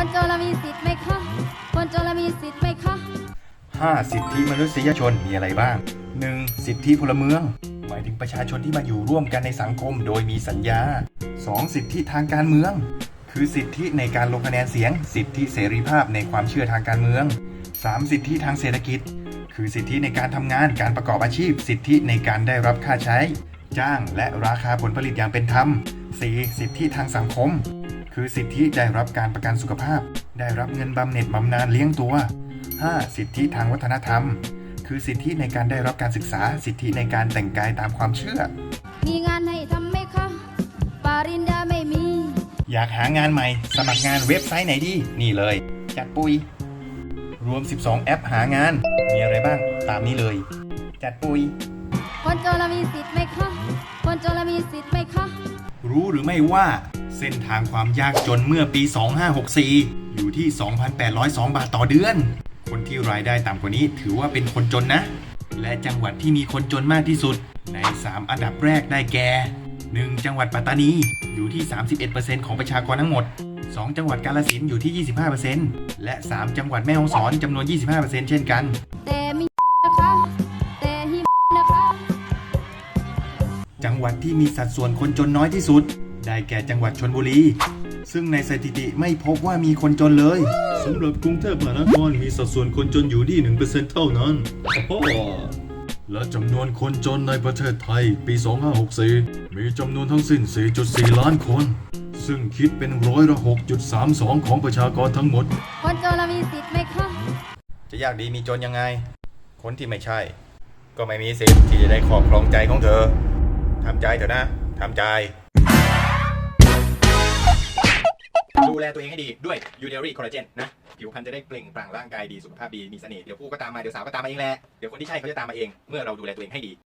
คนจนเรามีสิทธิ์ไหมคะ คนจนเรามีสิทธิ์ไหมคะ 5. สิทธิมนุษยชนมีอะไรบ้าง 1. สิทธิพลเมือง หมายถึงประชาชนที่มาอยู่ร่วมกันในสังคมโดยมีสัญญา 2. สิทธิทางการเมือง คือสิทธิในการลงคะแนนเสียง สิทธิเสรีภาพในความเชื่อทางการเมือง 3. สิทธิทางเศรษฐกิจ คือสิทธิในการทำงานการประกอบอาชีพ สิทธิในการได้รับค่าใช้ จ้างและราคาผลผลิตอย่างเป็นธรรม 4. สิทธิทางสังคม คือสิทธิได้รับการประกันสุขภาพ ได้รับเงินบำเหน็จบำนาญเลี้ยงตัว 5. สิทธิทางวัฒนธรรม คือสิทธิในการได้รับการศึกษา สิทธิในการแต่งกายตามความเชื่อ มีงานให้ทำไหมคะปริญญาไม่มี อยากหางานใหม่ สมัครงานเว็บไซต์ไหนดี นี่เลย จัดปุย รวม 12 แอปหางาน มีอะไรบ้าง ตามนี้เลย จัดปุย คนจนเรามีสิทธิ์ไหมคะ คนจนเรามีสิทธิ์ไหมคะ รู้หรือไม่ว่า เส้นทางความยากจนเมื่อปี 2564 อยู่ที่ 2,802 บาทต่อเดือน คนที่รายได้ต่ำกว่านี้ถือว่าเป็นคนจนนะ และจังหวัดที่มีคนจนมากที่สุด ใน 3 อันดับแรกได้แก่ 1. จังหวัดปัตตานี อยู่ที่ 31%ของประชากรทั้งหมด 2. จังหวัดกาฬสินธุ์อยู่ที่ 25%และ 3 จังหวัดแม่ฮ่องสอนจำนวน 25%เช่นกัน แต่มีนะคะแต่ฮินะคะ จังหวัดที่มีสัดส่วนคนจนน้อยที่สุด ได้แก่จังหวัดชนบุรี ซึ่งในสถิติไม่พบว่ามีคนจนเลยสำหรับกรุงเทพมหานครมีสัดส่วนคนจนอยู่ที่1%เท่านั้นโอ้โหและจำนวนคนจนในประเทศไทยปี 2564 มีจำนวนทั้งสิ้น 4.4 ล้านคน ซึ่งคิดเป็นร้อยละ6.32 ของประชากรทั้งหมด คนจนเรามีสิทธิ์ไหมคะจะยากดีมีจนยังไง คนที่ไม่ใช่ ก็ไม่มีสิทธิ์ที่จะได้ครอบครองใจของเธอทำใจเถอะนะทำใจ ดูแลตัวเองให้ดีด้วยยูเดอรี่คอลลาเจนนะผิวพรรณจะได้เปล่งปลั่งร่างกายดีสุขภาพดีมีเสน่ห์เดี๋ยวผู้ก็ตามมาเดี๋ยวสาวก็ตามมาเองแหละเดี๋ยวคนที่ใช่เขาจะตามมาเองเมื่อเราดูแลตัวเองให้ดี